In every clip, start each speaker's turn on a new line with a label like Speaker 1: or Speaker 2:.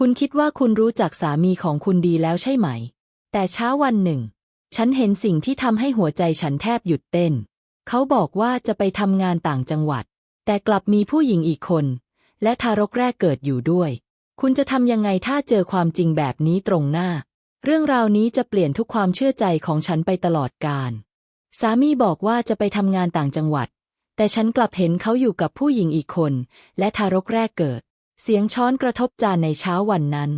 Speaker 1: คุณคิดว่าคุณรู้จักสามีของคุณดีแล้วใช่ไหม แต่เช้าวันหนึ่ง ฉันเห็นสิ่งที่ทำให้หัวใจฉันแทบหยุดเต้น เขาบอกว่าจะไปทำงานต่างจังหวัด แต่กลับมีผู้หญิงอีกคน และทารกแรกเกิดอยู่ด้วย คุณจะทำยังไงถ้าเจอความจริงแบบนี้ตรงหน้า เรื่องราวนี้จะเปลี่ยนทุกความเชื่อใจของฉันไปตลอดกาล สามีบอกว่าจะไปทำงานต่างจังหวัด แต่ฉันกลับเห็นเขาอยู่กับผู้หญิงอีกคน และทารกแรกเกิด เสียงช้อนกระทบจานในเช้าวันนั้น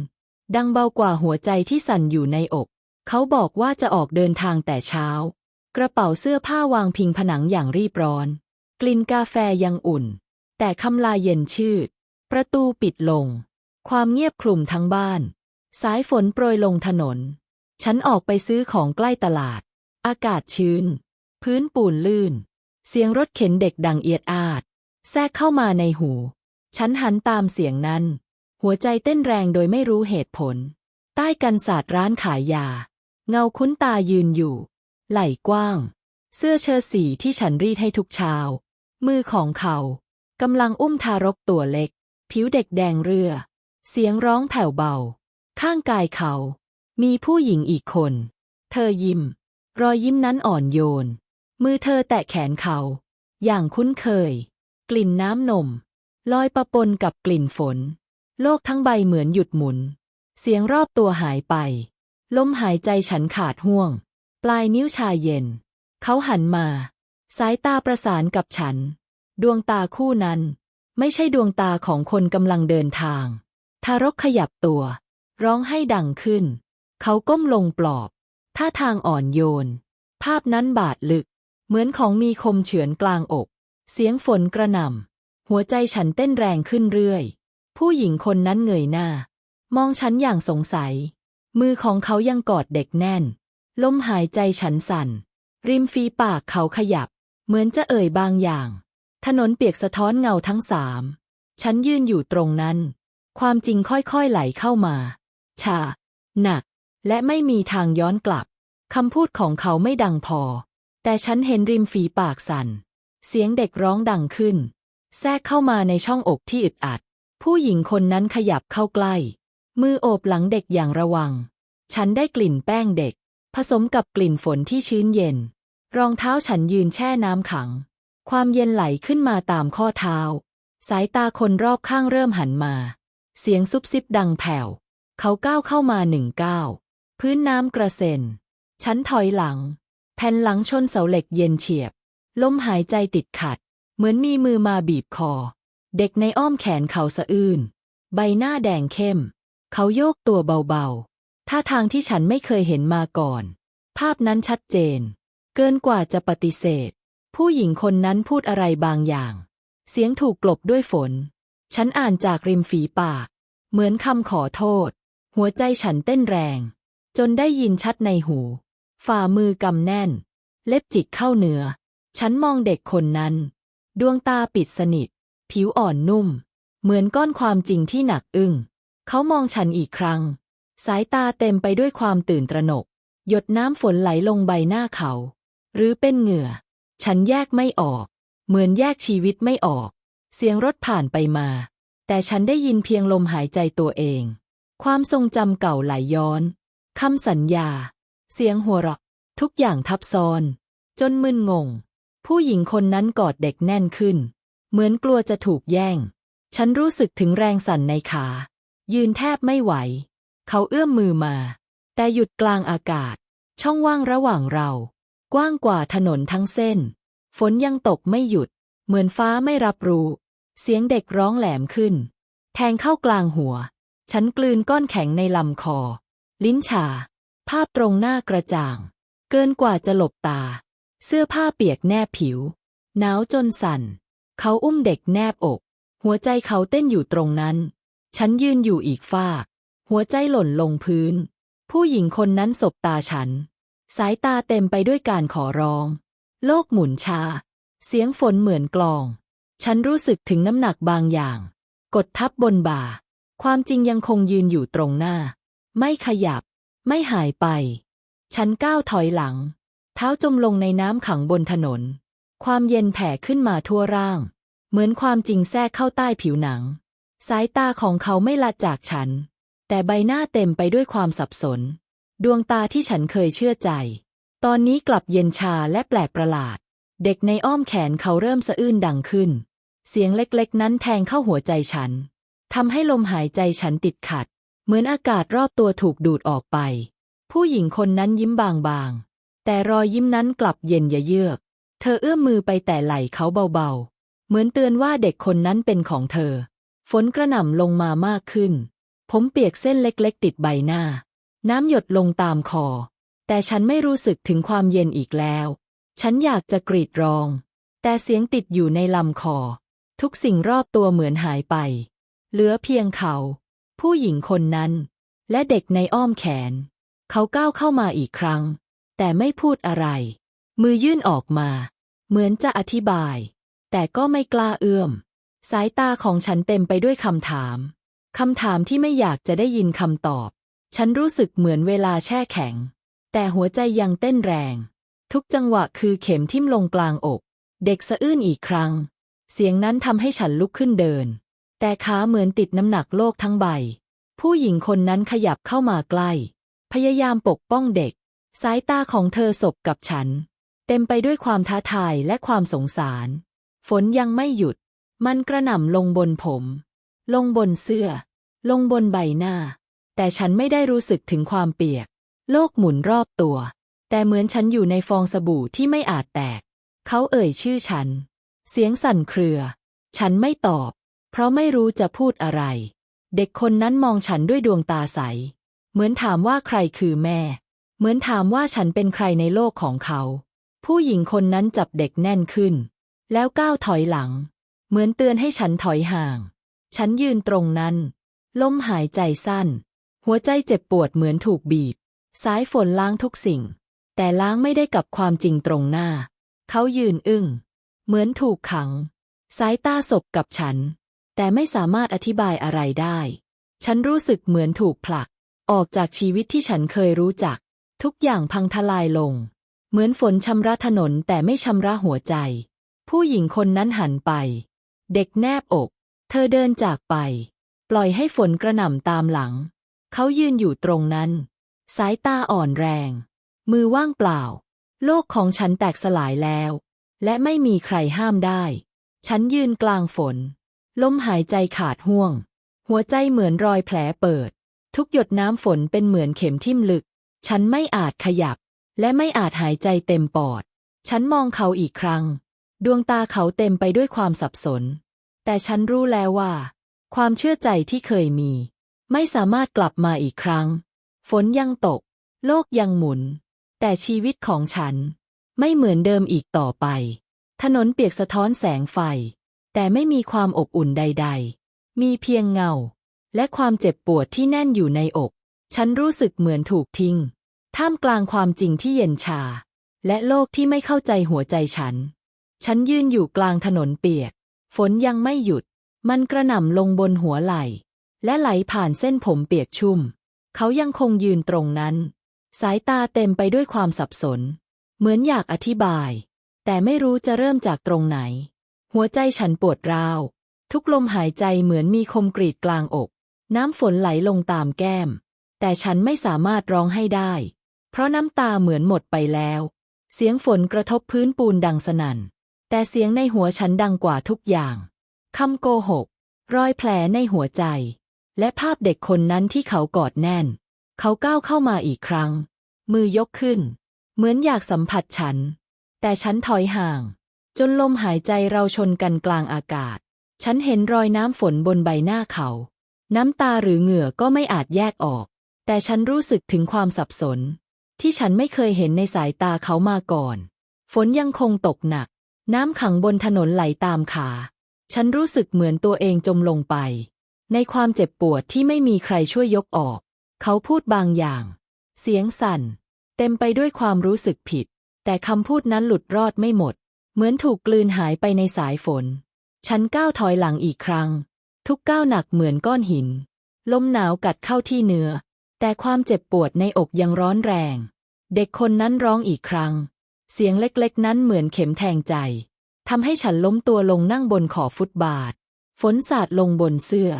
Speaker 1: ดังเบากว่าหัวใจที่สั่นอยู่ในอก เขาบอกว่าจะออกเดินทางแต่เช้า กระเป๋าเสื้อผ้าวางพิงผนังอย่างรีบร้อน กลิ่นกาแฟยังอุ่น แต่คำลาเย็นชืด ประตูปิดลง ความเงียบคลุมทั้งบ้าน สายฝนโปรยลงถนน ฉันออกไปซื้อของใกล้ตลาด อากาศชื้น พื้นปูนลื่น เสียงรถเข็นเด็กดังเอียดอาด แทรกเข้ามาในหู ฉันหันตามเสียงนั้น หัวใจเต้นแรงโดยไม่รู้เหตุผล ใต้กันศาสตร์ร้านขายยา เงาคุ้นตายืนอยู่ ไหล่กว้าง เสื้อเชิ้ตสีที่ฉันรีดให้ทุกเช้า มือของเขากำลังอุ้มทารกตัวเล็ก ผิวเด็กแดงเรือ เสียงร้องแผ่วเบา ข้างกายเขา มีผู้หญิงอีกคน เธอยิ้ม รอยยิ้มนั้นอ่อนโยน มือเธอแตะแขนเขา อย่างคุ้นเคย กลิ่นน้ำนม ลอยปะปนกับกลิ่นฝน โลกทั้งใบเหมือนหยุดหมุน เสียงรอบตัวหายไป ลมหายใจฉันขาดห่วง ปลายนิ้วชาเย็น เขาหันมา สายตาประสานกับฉัน ดวงตาคู่นั้น ไม่ใช่ดวงตาของคนกำลังเดินทาง ทารกขยับตัว ร้องให้ดังขึ้น เขาก้มลงปลอบท่าทางอ่อนโยน ภาพนั้นบาดลึก เหมือนของมีคมเฉือนกลางอก เสียงฝนกระหน่ำ หัวใจฉันเต้นแรงขึ้นเรื่อย ผู้หญิงคนนั้นเงยหน้า มองฉันอย่างสงสัย มือของเขายังกอดเด็กแน่น ลมหายใจฉันสั่น ริมฝีปากเขาขยับ เหมือนจะเอ่ยบางอย่าง ถนนเปียกสะท้อนเงาทั้งสาม ฉันยืนอยู่ตรงนั้น ความจริงค่อยๆไหลเข้ามา ชา หนัก และไม่มีทางย้อนกลับ คำพูดของเขาไม่ดังพอ แต่ฉันเห็นริมฝีปากสั่น เสียงเด็กร้องดังขึ้น แทรกเข้ามาในช่องอกที่อึดอัด ผู้หญิงคนนั้นขยับเข้าใกล้ มือโอบหลังเด็กอย่างระวัง ฉันได้กลิ่นแป้งเด็ก ผสมกับกลิ่นฝนที่ชื้นเย็น รองเท้าฉันยืนแช่น้ำขัง ความเย็นไหลขึ้นมาตามข้อเท้า สายตาคนรอบข้างเริ่มหันมา เสียงซุบซิบดังแผ่ว เขาก้าวเข้ามาหนึ่งก้าวพื้นน้ำกระเซ็น ฉันถอยหลัง แผ่นหลังชนเสาเหล็กเย็นเฉียบ ลมหายใจติดขัด เหมือนมีมือมาบีบคอ เด็กในอ้อมแขนเขาสะอื้นใบหน้าแดงเข้ม เขาโยกตัวเบาๆ ท่าทางที่ฉันไม่เคยเห็นมาก่อน ภาพนั้นชัดเจน เกินกว่าจะปฏิเสธ ผู้หญิงคนนั้นพูดอะไรบางอย่าง เสียงถูกกลบด้วยฝน ฉันอ่านจากริมฝีปาก เหมือนคำขอโทษ หัวใจฉันเต้นแรง จนได้ยินชัดในหู ฝ่ามือกำแน่น เล็บจิกเข้าเนื้อ ฉันมองเด็กคนนั้น ดวงตาปิดสนิท ผิวอ่อนนุ่ม เหมือนก้อนความจริงที่หนักอึ้ง เขามองฉันอีกครั้ง สายตาเต็มไปด้วยความตื่นตระหนก หยดน้ำฝนไหลลงใบหน้าเขา หรือเป็นเหงื่อ ฉันแยกไม่ออก เหมือนแยกชีวิตไม่ออก เสียงรถผ่านไปมา แต่ฉันได้ยินเพียงลมหายใจตัวเอง ความทรงจำเก่าไหลย้อนคำสัญญา เสียงหัวเราะ ทุกอย่างทับซ้อน จนมึนงง ผู้หญิงคนนั้นกอดเด็กแน่นขึ้น เหมือนกลัวจะถูกแย่ง ฉันรู้สึกถึงแรงสั่นในขา ยืนแทบไม่ไหว เขาเอื้อมมือมา แต่หยุดกลางอากาศ ช่องว่างระหว่างเรา กว้างกว่าถนนทั้งเส้น ฝนยังตกไม่หยุด เหมือนฟ้าไม่รับรู้ เสียงเด็กร้องแหลมขึ้น แทงเข้ากลางหัว ฉันกลืนก้อนแข็งในลำคอ ลิ้นชา ภาพตรงหน้ากระจ่าง เกินกว่าจะหลบตา เสื้อผ้าเปียกแนบผิว หนาวจนสั่น เขาอุ้มเด็กแนบอก หัวใจเขาเต้นอยู่ตรงนั้น ฉันยืนอยู่อีกฝาก หัวใจหล่นลงพื้น ผู้หญิงคนนั้นสบตาฉัน สายตาเต็มไปด้วยการขอร้อง โลกหมุนชา เสียงฝนเหมือนกลอง ฉันรู้สึกถึงน้ำหนักบางอย่าง กดทับบนบ่า ความจริงยังคงยืนอยู่ตรงหน้า ไม่ขยับ ไม่หายไป ฉันก้าวถอยหลัง เท้าจมลงในน้ำขังบนถนน ความเย็นแผ่ขึ้นมาทั่วร่าง เหมือนความจริงแทรกเข้าใต้ผิวหนัง สายตาของเขาไม่ละจากฉัน แต่ใบหน้าเต็มไปด้วยความสับสน ดวงตาที่ฉันเคยเชื่อใจ ตอนนี้กลับเย็นชาและแปลกประหลาด เด็กในอ้อมแขนเขาเริ่มสะอื้นดังขึ้น เสียงเล็กๆ นั้นแทงเข้าหัวใจฉันทำให้ลมหายใจฉันติดขัด เหมือนอากาศรอบตัวถูกดูดออกไป ผู้หญิงคนนั้นยิ้มบางๆ แต่รอยยิ้มนั้นกลับเย็นยะเยือก เธอเอื้อมมือไปแต่ไหล่เขาเบาๆ เหมือนเตือนว่าเด็กคนนั้นเป็นของเธอ ฝนกระหน่ำลงมามากขึ้น ผมเปียกเส้นเล็กๆ ติดใบหน้า น้ำหยดลงตามคอ แต่ฉันไม่รู้สึกถึงความเย็นอีกแล้ว ฉันอยากจะกรีดร้อง แต่เสียงติดอยู่ในลำคอ ทุกสิ่งรอบตัวเหมือนหายไป เหลือเพียงเขา ผู้หญิงคนนั้น และเด็กในอ้อมแขน เขาก้าวเข้ามาอีกครั้ง แต่ไม่พูดอะไร มือยื่นออกมา เหมือนจะอธิบาย แต่ก็ไม่กล้าเอื้อม สายตาของฉันเต็มไปด้วยคำถาม คำถามที่ไม่อยากจะได้ยินคำตอบ ฉันรู้สึกเหมือนเวลาแช่แข็ง แต่หัวใจยังเต้นแรง ทุกจังหวะคือเข็มทิ่มลงกลางอก เด็กสะอื้นอีกครั้ง เสียงนั้นทำให้ฉันลุกขึ้นเดิน แต่ขาเหมือนติดน้ำหนักโลกทั้งใบ ผู้หญิงคนนั้นขยับเข้ามาใกล้ พยายามปกป้องเด็ก สายตาของเธอสบกับฉัน เต็มไปด้วยความท้าทายและความสงสาร ฝนยังไม่หยุด มันกระหน่ำลงบนผม ลงบนเสื้อ ลงบนใบหน้า แต่ฉันไม่ได้รู้สึกถึงความเปียก โลกหมุนรอบตัว แต่เหมือนฉันอยู่ในฟองสบู่ที่ไม่อาจแตก เขาเอ่ยชื่อฉัน เสียงสั่นเครือ ฉันไม่ตอบ เพราะไม่รู้จะพูดอะไร เด็กคนนั้นมองฉันด้วยดวงตาใส เหมือนถามว่าใครคือแม่ เหมือนถามว่าฉันเป็นใครในโลกของเขา ผู้หญิงคนนั้นจับเด็กแน่นขึ้น แล้วก้าวถอยหลัง เหมือนเตือนให้ฉันถอยห่าง ฉันยืนตรงนั้น ลมหายใจสั้น หัวใจเจ็บปวดเหมือนถูกบีบ สายฝนล้างทุกสิ่ง แต่ล้างไม่ได้กับความจริงตรงหน้า เขายืนอึ้ง เหมือนถูกขัง สายตาสบกับฉัน แต่ไม่สามารถอธิบายอะไรได้ ฉันรู้สึกเหมือนถูกผลัก ออกจากชีวิตที่ฉันเคยรู้จัก ทุกอย่างพังทลายลง เหมือนฝนชำระถนนแต่ไม่ชำระหัวใจ ผู้หญิงคนนั้นหันไป เด็กแนบอก เธอเดินจากไป ปล่อยให้ฝนกระหน่ำตามหลัง เขายืนอยู่ตรงนั้น สายตาอ่อนแรง มือว่างเปล่า โลกของฉันแตกสลายแล้ว และไม่มีใครห้ามได้ ฉันยืนกลางฝน ลมหายใจขาดห่วง หัวใจเหมือนรอยแผลเปิด ทุกหยดน้ำฝนเป็นเหมือนเข็มทิ่มลึก ฉันไม่อาจขยับ และไม่อาจหายใจเต็มปอด ฉันมองเขาอีกครั้ง ดวงตาเขาเต็มไปด้วยความสับสน แต่ฉันรู้แล้วว่า ความเชื่อใจที่เคยมี ไม่สามารถกลับมาอีกครั้ง ฝนยังตก โลกยังหมุน แต่ชีวิตของฉัน ไม่เหมือนเดิมอีกต่อไป ถนนเปียกสะท้อนแสงไฟ แต่ไม่มีความอบอุ่นใด ๆ มีเพียงเงา และความเจ็บปวดที่แน่นอยู่ในอก ฉันรู้สึกเหมือนถูกทิ้ง ท่ามกลางความจริงที่เย็นชา และโลกที่ไม่เข้าใจหัวใจฉัน ฉันยืนอยู่กลางถนนเปียก ฝนยังไม่หยุด มันกระหน่ำลงบนหัวไหล่ และไหลผ่านเส้นผมเปียกชุ่ม เขายังคงยืนตรงนั้น สายตาเต็มไปด้วยความสับสน เหมือนอยากอธิบาย แต่ไม่รู้จะเริ่มจากตรงไหน หัวใจฉันปวดร้าว ทุกลมหายใจเหมือนมีคมกรีดกลางอก น้ำฝนไหลลงตามแก้ม แต่ฉันไม่สามารถร้องให้ได้ เพราะน้ำตาเหมือนหมดไปแล้ว เสียงฝนกระทบพื้นปูนดังสนั่น แต่เสียงในหัวฉันดังกว่าทุกอย่างคำโกหก รอยแผลในหัวใจ และภาพเด็กคนนั้นที่เขากอดแน่น เขาก้าวเข้ามาอีกครั้ง มือยกขึ้น เหมือนอยากสัมผัสฉัน แต่ฉันถอยห่าง จนลมหายใจเราชนกันกลางอากาศ ฉันเห็นรอยน้ำฝนบนใบหน้าเขา น้ำตาหรือเหงื่อก็ไม่อาจแยกออก แต่ฉันรู้สึกถึงความสับสน ที่ฉันไม่เคยเห็นในสายตาเขามาก่อน ฝนยังคงตกหนัก น้ำขังบนถนนไหลตามขา ฉันรู้สึกเหมือนตัวเองจมลงไป ในความเจ็บปวดที่ไม่มีใครช่วยยกออก เขาพูดบางอย่าง เสียงสั่น เต็มไปด้วยความรู้สึกผิด แต่คำพูดนั้นหลุดรอดไม่หมด เหมือนถูกกลืนหายไปในสายฝน ฉันก้าวถอยหลังอีกครั้ง ทุกก้าวหนักเหมือนก้อนหิน ลมหนาวกัดเข้าที่เนื้อ แต่ความเจ็บปวดในอกยังร้อนแรง เด็กคนนั้นร้องอีกครั้ง เสียงเล็กๆ นั้นเหมือนเข็มแทงใจทำให้ฉันล้มตัวลงนั่งบนขอบฟุตบาท ฝนสาดลงบนเสื้อ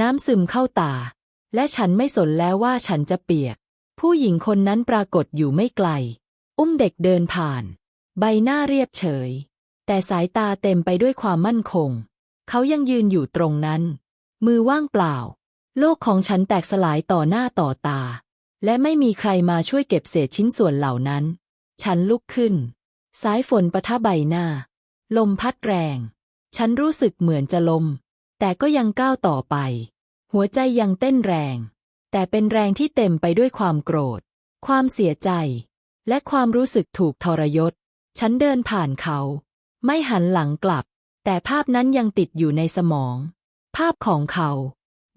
Speaker 1: น้ำซึมเข้าตา และฉันไม่สนแล้วว่าฉันจะเปียก ผู้หญิงคนนั้นปรากฏอยู่ไม่ไกล อุ้มเด็กเดินผ่าน ใบหน้าเรียบเฉย แต่สายตาเต็มไปด้วยความมั่นคง เขายังยืนอยู่ตรงนั้น มือว่างเปล่า โลกของฉันแตกสลายต่อหน้าต่อตา และไม่มีใครมาช่วยเก็บเศษชิ้นส่วนเหล่านั้น ฉันลุกขึ้น สายฝนปะทะใบหน้า ลมพัดแรง ฉันรู้สึกเหมือนจะลม แต่ก็ยังก้าวต่อไป หัวใจยังเต้นแรง แต่เป็นแรงที่เต็มไปด้วยความโกรธ ความเสียใจ และความรู้สึกถูกทรยศ ฉันเดินผ่านเขา ไม่หันหลังกลับ แต่ภาพนั้นยังติดอยู่ในสมอง ภาพของเขา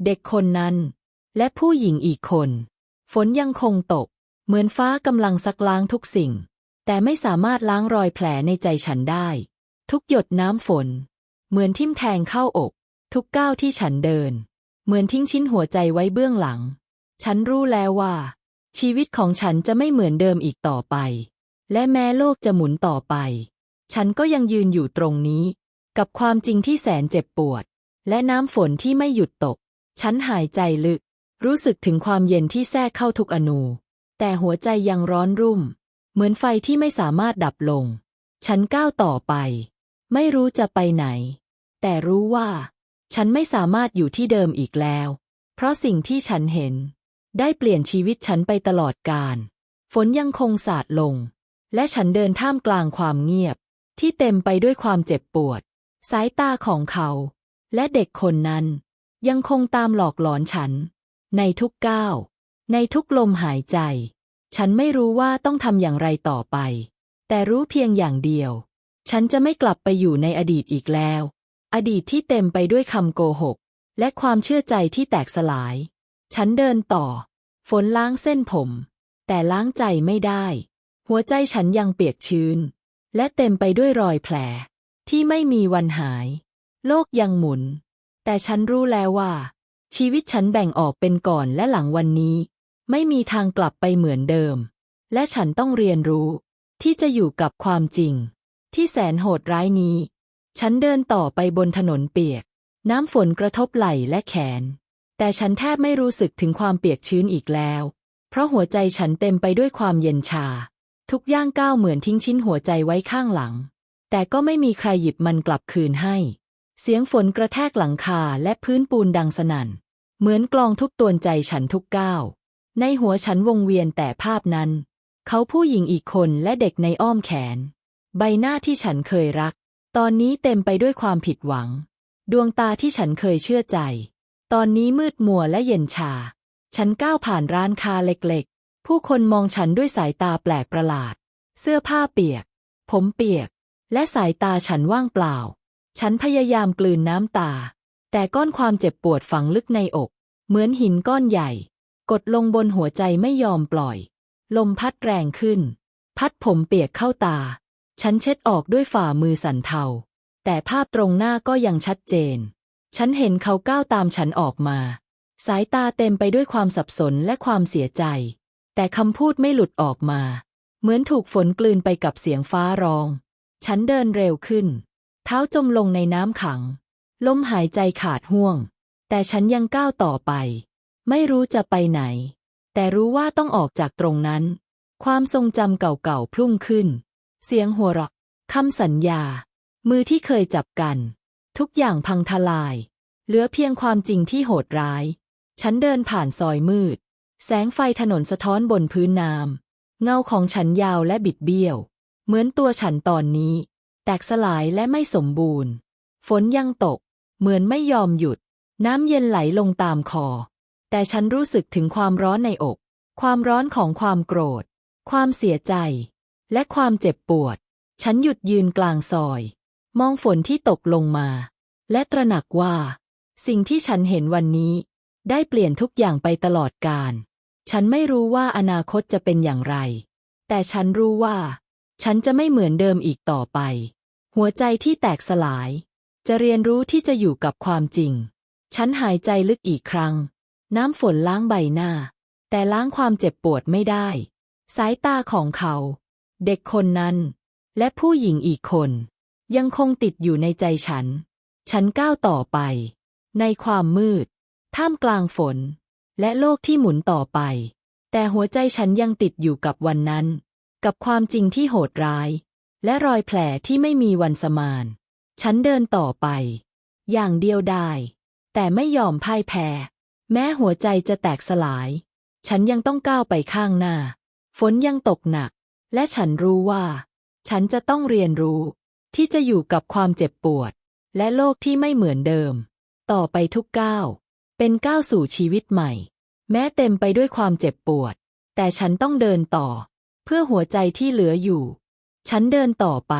Speaker 1: เด็กคนนั้น และผู้หญิงอีกคน ฝนยังคงตก เหมือนฟ้ากำลังซักล้างทุกสิ่ง แต่ไม่สามารถล้างรอยแผลในใจฉันได้ ทุกหยดน้ำฝน เหมือนทิ่มแทงเข้าอก ทุกก้าวที่ฉันเดิน เหมือนทิ้งชิ้นหัวใจไว้เบื้องหลัง ฉันรู้แล้วว่า ชีวิตของฉันจะไม่เหมือนเดิมอีกต่อไป และแม้โลกจะหมุนต่อไป ฉันก็ยังยืนอยู่ตรงนี้ กับความจริงที่แสนเจ็บปวด และน้ำฝนที่ไม่หยุดตก ฉันหายใจลึก รู้สึกถึงความเย็นที่แทรกเข้าทุกอนู แต่หัวใจยังร้อนรุ่ม เหมือนไฟที่ไม่สามารถดับลง ฉันก้าวต่อไป ไม่รู้จะไปไหน แต่รู้ว่า ฉันไม่สามารถอยู่ที่เดิมอีกแล้ว เพราะสิ่งที่ฉันเห็น ได้เปลี่ยนชีวิตฉันไปตลอดกาลฝนยังคงสาดลง และฉันเดินท่ามกลางความเงียบ ที่เต็มไปด้วยความเจ็บปวด สายตาของเขา และเด็กคนนั้น ยังคงตามหลอกหลอนฉัน ในทุกก้าว ในทุกลมหายใจ ฉันไม่รู้ว่าต้องทำอย่างไรต่อไป แต่รู้เพียงอย่างเดียว ฉันจะไม่กลับไปอยู่ในอดีตอีกแล้ว อดีตที่เต็มไปด้วยคำโกหก และความเชื่อใจที่แตกสลาย ฉันเดินต่อ ฝนล้างเส้นผม แต่ล้างใจไม่ได้ หัวใจฉันยังเปียกชื้น และเต็มไปด้วยรอยแผล ที่ไม่มีวันหาย โลกยังหมุน แต่ฉันรู้แล้วว่า ชีวิตฉันแบ่งออกเป็นก่อนและหลังวันนี้ ไม่มีทางกลับไปเหมือนเดิม และฉันต้องเรียนรู้ ที่จะอยู่กับความจริง ที่แสนโหดร้ายนี้ ฉันเดินต่อไปบนถนนเปียก น้ำฝนกระทบไหล่และแขน แต่ฉันแทบไม่รู้สึกถึงความเปียกชื้นอีกแล้ว เพราะหัวใจฉันเต็มไปด้วยความเย็นชา ทุกย่างก้าวเหมือนทิ้งชิ้นหัวใจไว้ข้างหลัง แต่ก็ไม่มีใครหยิบมันกลับคืนให้ เสียงฝนกระแทกหลังคาและพื้นปูนดังสนั่น เหมือนกลองทุกตวนใจฉันทุกก้าว ในหัวฉันวงเวียนแต่ภาพนั้น เขาผู้หญิงอีกคนและเด็กในอ้อมแขน ใบหน้าที่ฉันเคยรัก ตอนนี้เต็มไปด้วยความผิดหวัง ดวงตาที่ฉันเคยเชื่อใจ ตอนนี้มืดมัวและเย็นชา ฉันก้าวผ่านร้านค้าเล็กๆ ผู้คนมองฉันด้วยสายตาแปลกประหลาด เสื้อผ้าเปียก ผมเปียก และสายตาฉันว่างเปล่า ฉันพยายามกลืนน้ำตา แต่ก้อนความเจ็บปวดฝังลึกในอก เหมือนหินก้อนใหญ่ กดลงบนหัวใจไม่ยอมปล่อย ลมพัดแรงขึ้น พัดผมเปียกเข้าตา ฉันเช็ดออกด้วยฝ่ามือสั่นเทา แต่ภาพตรงหน้าก็ยังชัดเจน ฉันเห็นเขาก้าวตามฉันออกมา สายตาเต็มไปด้วยความสับสนและความเสียใจ แต่คำพูดไม่หลุดออกมา เหมือนถูกฝนกลืนไปกับเสียงฟ้าร้อง ฉันเดินเร็วขึ้น เท้าจมลงในน้ำขัง ลมหายใจขาดห่วง แต่ฉันยังก้าวต่อไป ไม่รู้จะไปไหน แต่รู้ว่าต้องออกจากตรงนั้น ความทรงจำเก่าๆพุ่งขึ้น เสียงหัวเราะคำสัญญา มือที่เคยจับกัน ทุกอย่างพังทลาย เหลือเพียงความจริงที่โหดร้าย ฉันเดินผ่านซอยมืด แสงไฟถนนสะท้อนบนพื้นน้ำเงาของฉันยาวและบิดเบี้ยว เหมือนตัวฉันตอนนี้ แตกสลายและไม่สมบูรณ์ ฝนยังตก เหมือนไม่ยอมหยุด น้ำเย็นไหลลงตามคอ แต่ฉันรู้สึกถึงความร้อนในอก ความร้อนของความโกรธ ความเสียใจ และความเจ็บปวด ฉันหยุดยืนกลางซอย มองฝนที่ตกลงมา และตระหนักว่า สิ่งที่ฉันเห็นวันนี้ ได้เปลี่ยนทุกอย่างไปตลอดกาลฉันไม่รู้ว่าอนาคตจะเป็นอย่างไร แต่ฉันรู้ว่า ฉันจะไม่เหมือนเดิมอีกต่อไป หัวใจที่แตกสลาย จะเรียนรู้ที่จะอยู่กับความจริง ฉันหายใจลึกอีกครั้ง น้ำฝนล้างใบหน้า แต่ล้างความเจ็บปวดไม่ได้ สายตาของเขา เด็กคนนั้น และผู้หญิงอีกคน ยังคงติดอยู่ในใจฉัน ฉันก้าวต่อไป ในความมืด ท่ามกลางฝน และโลกที่หมุนต่อไป แต่หัวใจฉันยังติดอยู่กับวันนั้น กับความจริงที่โหดร้าย และรอยแผลที่ไม่มีวันสมาน ฉันเดินต่อไป อย่างเดียวดายแต่ไม่ยอมพ่ายแพ้ แม้หัวใจจะแตกสลาย ฉันยังต้องก้าวไปข้างหน้า ฝนยังตกหนัก และฉันรู้ว่า ฉันจะต้องเรียนรู้ ที่จะอยู่กับความเจ็บปวด และโลกที่ไม่เหมือนเดิม ต่อไปทุกก้าว เป็นก้าวสู่ชีวิตใหม่ แม้เต็มไปด้วยความเจ็บปวด แต่ฉันต้องเดินต่อ เพื่อหัวใจที่เหลืออยู่ ฉันเดินต่อไป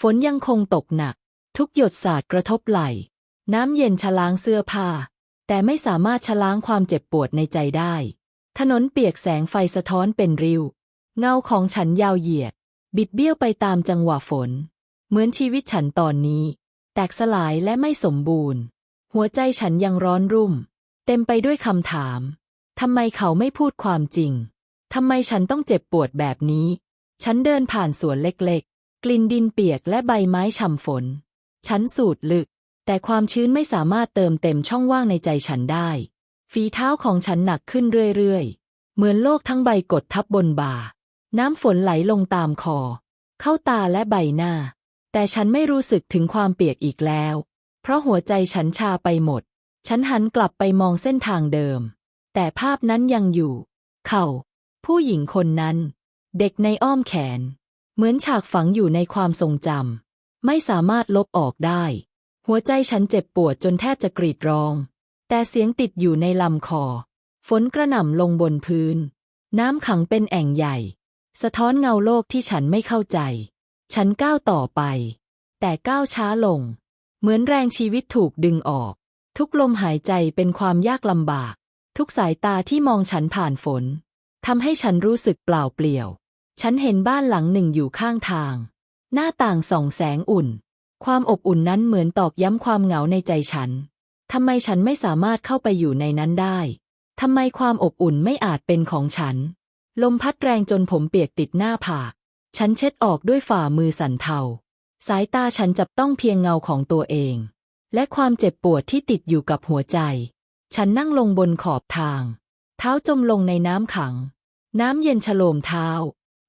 Speaker 1: ฝนยังคงตกหนัก ทุกหยดสาดกระทบไหล่น้ำเย็นชะล้างเสื้อผ้า แต่ไม่สามารถชะล้างความเจ็บปวดในใจได้ ถนนเปียกแสงไฟสะท้อนเป็นริ้ว เงาของฉันยาวเหยียด บิดเบี้ยวไปตามจังหวะฝน เหมือนชีวิตฉันตอนนี้ แตกสลายและไม่สมบูรณ์ หัวใจฉันยังร้อนรุ่ม เต็มไปด้วยคำถามทำไมเขาไม่พูดความจริงทำไมฉันต้องเจ็บปวดแบบนี้ ฉันเดินผ่านสวนเล็กๆ กลิ่นดินเปียกและใบไม้ฉ่ำฝน ฉันสูดลึก แต่ความชื้นไม่สามารถเติมเต็มช่องว่างในใจฉันได้ ฝีเท้าของฉันหนักขึ้นเรื่อยๆ เหมือนโลกทั้งใบกดทับบนบ่า น้ำฝนไหลลงตามคอ เข้าตาและใบหน้า แต่ฉันไม่รู้สึกถึงความเปียกอีกแล้ว เพราะหัวใจฉันชาไปหมด ฉันหันกลับไปมองเส้นทางเดิม แต่ภาพนั้นยังอยู่ เขา ผู้หญิงคนนั้น เด็กในอ้อมแขน เหมือนฉากฝังอยู่ในความทรงจำไม่สามารถลบออกได้ หัวใจฉันเจ็บปวดจนแทบจะกรีดร้อง แต่เสียงติดอยู่ในลำคอ ฝนกระหน่ำลงบนพื้น น้ำขังเป็นแอ่งใหญ่ สะท้อนเงาโลกที่ฉันไม่เข้าใจ ฉันก้าวต่อไป แต่ก้าวช้าลง เหมือนแรงชีวิตถูกดึงออก ทุกลมหายใจเป็นความยากลำบาก ทุกสายตาที่มองฉันผ่านฝนทำให้ฉันรู้สึกเปล่าเปลี่ยว ฉันเห็นบ้านหลังหนึ่งอยู่ข้างทาง หน้าต่างส่องแสงอุ่น ความอบอุ่นนั้นเหมือนตอกย้ำความเหงาในใจฉัน ทำไมฉันไม่สามารถเข้าไปอยู่ในนั้นได้ ทำไมความอบอุ่นไม่อาจเป็นของฉัน ลมพัดแรงจนผมเปียกติดหน้าผาก ฉันเช็ดออกด้วยฝ่ามือสั่นเทา สายตาฉันจับต้องเพียงเงาของตัวเอง และความเจ็บปวดที่ติดอยู่กับหัวใจ ฉันนั่งลงบนขอบทาง เท้าจมลงในน้ำขัง น้ำเย็นฉโลมเท้า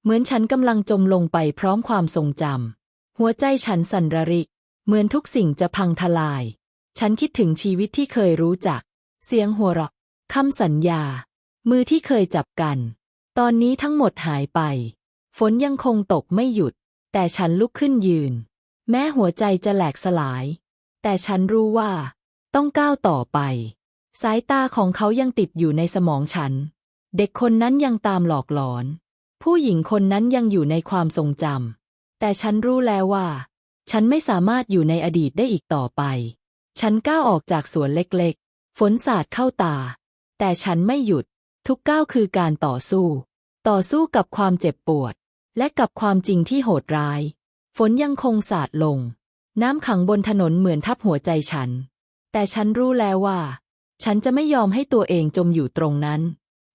Speaker 1: เหมือนฉันกำลังจมลงไปพร้อมความทรงจำหัวใจฉันสั่นระริก เหมือนทุกสิ่งจะพังทลาย ฉันคิดถึงชีวิตที่เคยรู้จัก เสียงหัวเราะคำสัญญา มือที่เคยจับกัน ตอนนี้ทั้งหมดหายไป ฝนยังคงตกไม่หยุด แต่ฉันลุกขึ้นยืน แม้หัวใจจะแหลกสลาย แต่ฉันรู้ว่า ต้องก้าวต่อไป สายตาของเขายังติดอยู่ในสมองฉัน เด็กคนนั้นยังตามหลอกหลอน ผู้หญิงคนนั้นยังอยู่ในความทรงจำแต่ฉันรู้แล้วว่า ฉันไม่สามารถอยู่ในอดีตได้อีกต่อไป ฉันก้าวออกจากสวนเล็กๆ ฝนสาดเข้าตา แต่ฉันไม่หยุด ทุกก้าวคือการต่อสู้ ต่อสู้กับความเจ็บปวด และกับความจริงที่โหดร้าย ฝนยังคงสาดลง น้ำขังบนถนนเหมือนทับหัวใจฉัน แต่ฉันรู้แล้วว่า ฉันจะไม่ยอมให้ตัวเองจมอยู่ตรงนั้น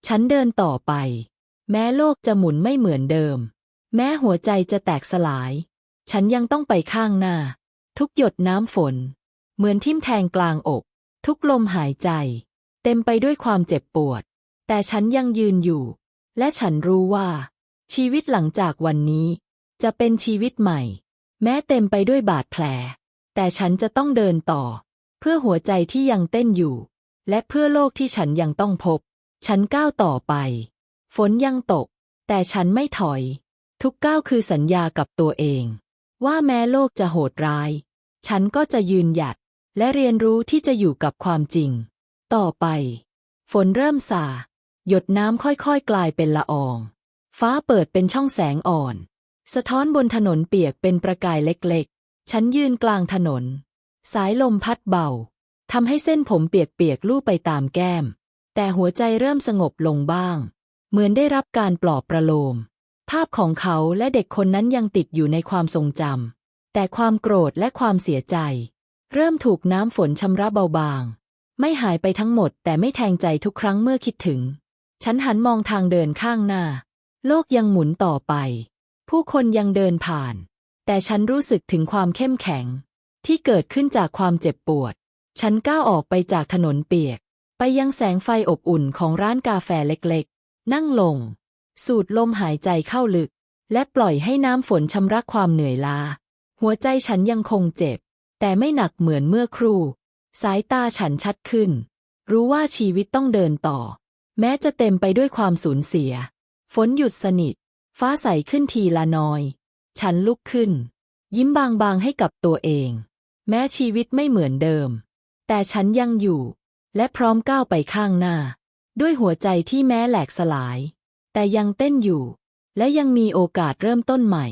Speaker 1: ฉันเดินต่อไป แม้โลกจะหมุนไม่เหมือนเดิม แม้หัวใจจะแตกสลาย ฉันยังต้องไปข้างหน้า ทุกหยดน้ำฝน เหมือนทิ่มแทงกลางอก ทุกลมหายใจ เต็มไปด้วยความเจ็บปวด แต่ฉันยังยืนอยู่ และฉันรู้ว่า ชีวิตหลังจากวันนี้ จะเป็นชีวิตใหม่ แม้เต็มไปด้วยบาดแผล แต่ฉันจะต้องเดินต่อ เพื่อหัวใจที่ยังเต้นอยู่ และเพื่อโลกที่ฉันยังต้องพบ ฉันก้าวต่อไป ฝนยังตก แต่ฉันไม่ถอย ทุกก้าวคือสัญญากับตัวเอง ว่าแม้โลกจะโหดร้าย ฉันก็จะยืนหยัด และเรียนรู้ที่จะอยู่กับความจริง ต่อไป ฝนเริ่มสาหยดน้ำค่อยๆ กลายเป็นละออง ฟ้าเปิดเป็นช่องแสงอ่อน สะท้อนบนถนนเปียกเป็นประกายเล็กๆ ฉันยืนกลางถนน สายลมพัดเบาทำให้เส้นผมเปียกๆลู่ไปตามแก้ม แต่หัวใจเริ่มสงบลงบ้าง เหมือนได้รับการปลอบประโลม ภาพของเขาและเด็กคนนั้นยังติดอยู่ในความทรงจำแต่ความโกรธและความเสียใจ เริ่มถูกน้ำฝนชำระเบาบาง ไม่หายไปทั้งหมดแต่ไม่แทงใจทุกครั้งเมื่อคิดถึง ฉันหันมองทางเดินข้างหน้า โลกยังหมุนต่อไป ผู้คนยังเดินผ่าน แต่ฉันรู้สึกถึงความเข้มแข็ง ที่เกิดขึ้นจากความเจ็บปวด ฉันก้าวออกไปจากถนนเปียก ไปยังแสงไฟอบอุ่นของร้านกาแฟเล็ก นั่งลง สูดลมหายใจเข้าลึก และปล่อยให้น้ำฝนชำระความเหนื่อยล้า หัวใจฉันยังคงเจ็บ แต่ไม่หนักเหมือนเมื่อครู่ สายตาฉันชัดขึ้น รู้ว่าชีวิตต้องเดินต่อ แม้จะเต็มไปด้วยความสูญเสีย ฝนหยุดสนิท ฟ้าใสขึ้นทีละน้อย ฉันลุกขึ้น ยิ้มบางๆให้กับตัวเอง แม้ชีวิตไม่เหมือนเดิม แต่ฉันยังอยู่ และพร้อมก้าวไปข้างหน้า ด้วยหัวใจที่แม้แหลกสลาย แต่ยังเต้นอยู่ และยังมีโอกาสเริ่มต้นใหม่